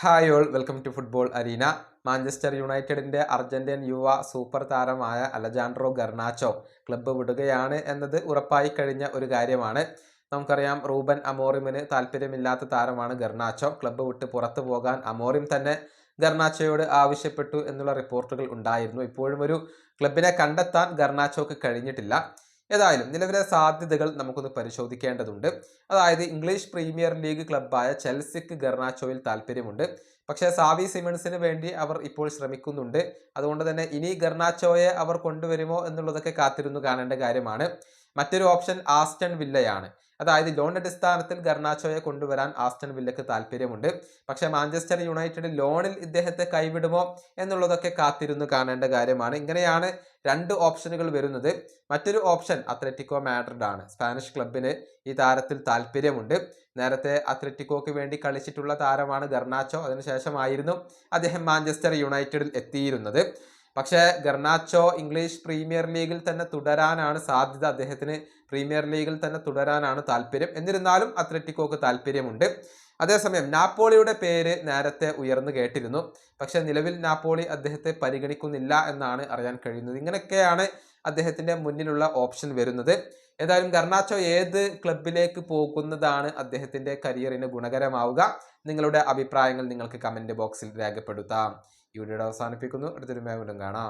Hi all welcome to football arena Manchester യുണൈറ്റഡിന്റെ Argentine യുവ super താരമായ അലജാൻഡ്രോ ഗർണാച്ചോ ക്ലബ്ബ് വിടുകയാണ് എന്നത് ഉറപ്പായി കഴിഞ്ഞ ഒരു കാര്യമാണ്. നമുക്കറിയാം റൂബൻ അമോറിമിന് താല്പര്യമില്ലാത്ത താരമാണ് ഗർണാച്ചോ. ക്ലബ്ബ് വിട്ട് പുറത്തു പോകാൻ അമോറിം തന്നെ ഗർണാച്ചോയോട് ആവശ്യപ്പെട്ടു എന്നുള്ള റിപ്പോർട്ടുകൾ ഉണ്ടായിരുന്നു. ഇപ്പോഴും ഒരു ക്ലബിനെ കണ്ടെത്താൻ ഗർണാച്ചോക്ക് കഴിഞ്ഞിട്ടില്ല. ഏതായാലും നിലവിലെ സാധ്യതകൾ നമുക്കൊന്ന് പരിശോധിക്കേണ്ടതുണ്ട്. അതായത് ഇംഗ്ലീഷ് പ്രീമിയർ ലീഗ് ക്ലബ്ബായ ചെൽസിക്ക് ഗർണാച്ചോയിൽ താല്പര്യമുണ്ട്. പക്ഷേ സാവി സിമൺസിന് വേണ്ടി അവർ ഇപ്പോൾ ശ്രമിക്കുന്നുണ്ട്. അതുകൊണ്ട് തന്നെ ഇനി ഗർണാച്ചോയെ അവർ കൊണ്ടുവരുമോ എന്നുള്ളതൊക്കെ കാത്തിരുന്നു കാണേണ്ട കാര്യമാണ്. മറ്റൊരു ഓപ്ഷൻ ആസ്റ്റൺ വില്ലയാണ്. അതായത് ലോൺ അടിസ്ഥാനത്തിൽ ഗർണാച്ചോയെ കൊണ്ടുവരാൻ ആസ്റ്റൺ വില്ലക്ക് താല്പര്യമുണ്ട്. പക്ഷേ മാഞ്ചസ്റ്റർ യുണൈറ്റഡ് ലോണിൽ ഇദ്ദേഹത്തെ കൈവിടുമോ എന്നുള്ളതൊക്കെ കാത്തിരുന്നു കാണേണ്ട കാര്യമാണ്. ഇങ്ങനെയാണ് രണ്ട് ഓപ്ഷനുകൾ വരുന്നത്. മറ്റൊരു ഓപ്ഷൻ അത്ലറ്റിക്കോ മാഡ്രിഡ് ആണ്. സ്പാനിഷ് ക്ലബിന് ഈ താരത്തിൽ താല്പര്യമുണ്ട്. നേരത്തെ അത്ലറ്റിക്കോക്ക് വേണ്ടി കളിച്ചിട്ടുള്ള താരമാണ് ഗർണാച്ചോ. അതിനുശേഷമായിരുന്നു അദ്ദേഹം മാഞ്ചസ്റ്റർ യുണൈറ്റഡിൽ എത്തിയിരുന്നത്. പക്ഷേ ഗർണാച്ചോ ഇംഗ്ലീഷ് പ്രീമിയർ ലീഗിൽ തന്നെ തുടരാനാണ് സാധ്യത. അദ്ദേഹത്തിന് പ്രീമിയർ ലീഗിൽ തന്നെ തുടരാനാണ് താല്പര്യം. എന്നിരുന്നാലും അത്ലറ്റിക്കോക്ക് താല്പര്യമുണ്ട്. അതേസമയം നാപ്പോളിയുടെ പേര് നേരത്തെ ഉയർന്നു കേട്ടിരുന്നു. പക്ഷേ നിലവിൽ നാപ്പോളി അദ്ദേഹത്തെ പരിഗണിക്കുന്നില്ല എന്നാണ് അറിയാൻ കഴിയുന്നത്. ഇങ്ങനെയൊക്കെയാണ് അദ്ദേഹത്തിന്റെ മുന്നിലുള്ള ഓപ്ഷൻ വരുന്നത്. ഏതായാലും ഗർണാച്ചോ ഏത് ക്ലബിലേക്ക് പോകുന്നതാണ് അദ്ദേഹത്തിന്റെ കരിയറിന് ഗുണകരമാവുക? നിങ്ങളുടെ അഭിപ്രായങ്ങൾ നിങ്ങൾക്ക് കമന്റ് ബോക്സിൽ രേഖപ്പെടുത്താം. ഈ വീഡിയോ അവസാനിപ്പിക്കുന്നു. അടുത്തൊരു മേഖലും കാണാം.